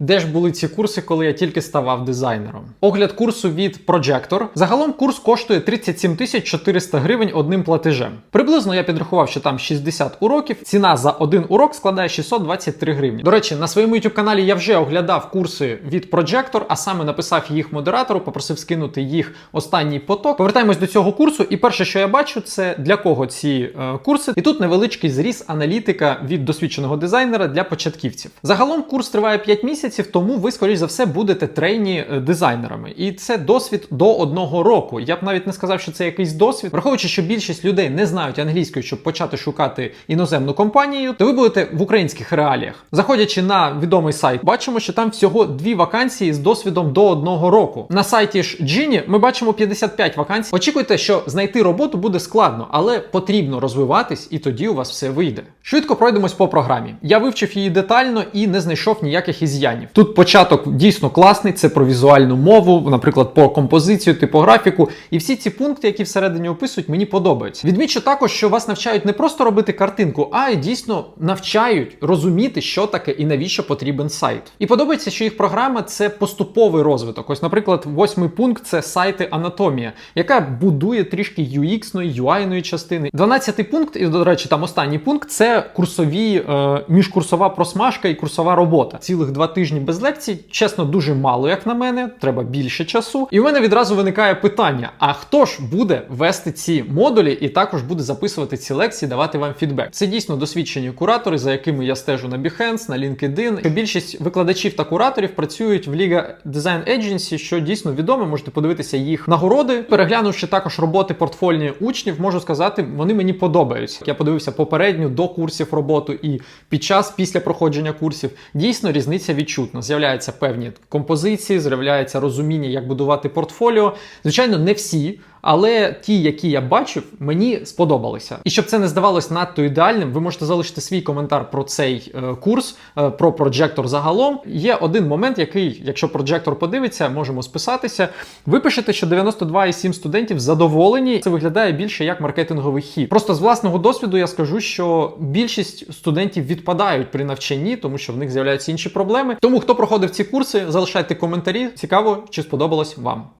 Де ж були ці курси, коли я тільки ставав дизайнером? Огляд курсу від Projector. Загалом курс коштує 37 тисяч 400 гривень одним платежем. Приблизно я підрахував, що там 60 уроків. Ціна за один урок складає 623 гривні. До речі, на своєму youtube каналі я вже оглядав курси від Projector, а саме написав їх модератору, попросив скинути їх останній поток. Повертаємось до цього курсу, і перше, що я бачу, це для кого ці е, курси. І тут невеличкий зріз аналітика від досвідченого дизайнера для початківців. Загалом курс триває 5 місяців, тому ви, скоріш за все, будете трейні е, дизайнерами. І це досвід до одного року. Я б навіть не сказав, що це якийсь досвід, враховуючи, що більшість людей не знають англійської, щоб почати шукати іноземну компанію, то ви будете в українських реаліях. Заходячи на відомий сайт, бачимо, що там всього дві вакансії з досвідом до одного року. На сайті ж Gini ми бачимо 55 вакансій. Очікуйте, що знайти роботу буде складно, але потрібно розвиватись, і тоді у вас все вийде. Швидко пройдемось по програмі. Я вивчив її детально і не знайшов ніяких із'янів. Тут початок дійсно класний, це про візуальну мову, наприклад, по композицію, типографіку. І всі ці пункти, які всередині описують, мені подобаються. Відмічу також, що вас навчають не просто робити картинку, а й дійсно навчають розуміти, що таке і навіщо потрібен сайт. І подобається, що їх програма це поступовий розвиток. Ось, наприклад, восьмий пункт це сайти анатомія, яка будує трішки UX-ної, UI-ної частини. Дванадцятий пункт, і до речі, там останній пункт це курсові е, міжкурсова просмажка і курсова робота. Цілих два тижні без лекцій, чесно, дуже мало, як на мене. Треба більше часу. І в мене відразу виникає питання: а хто ж буде вести ці модулі і також буде записувати ці лекції, давати вам фідбек? Це дійсно досвідчені куратори, за якими я стежу на Behance, на LinkedIn. Що Більшість викладачів та кураторів працюють в Liga Design Agency, що дійсно відомо. Можете подивитися їх нагороди. Переглянувши також роботи портфольні учнів, можу сказати, вони мені подобаються. Я подивився попередню до курсів роботу і під час після проходження курсів. Дійсно, різниця відчутна. З'являються певні композиції, з'являється розуміння, як будувати портфоліо. Звичайно, не всі. Але ті, які я бачив, мені сподобалися. І щоб це не здавалось надто ідеальним, ви можете залишити свій коментар про цей е, курс, е, про прожектор загалом. Є один момент, який, якщо прожектор подивиться, можемо списатися. Ви пишете, що 92,7 студентів задоволені. Це виглядає більше як маркетинговий хід. Просто з власного досвіду я скажу, що більшість студентів відпадають при навчанні, тому що в них з'являються інші проблеми. Тому хто проходив ці курси, залишайте коментарі. Цікаво, чи сподобалось вам.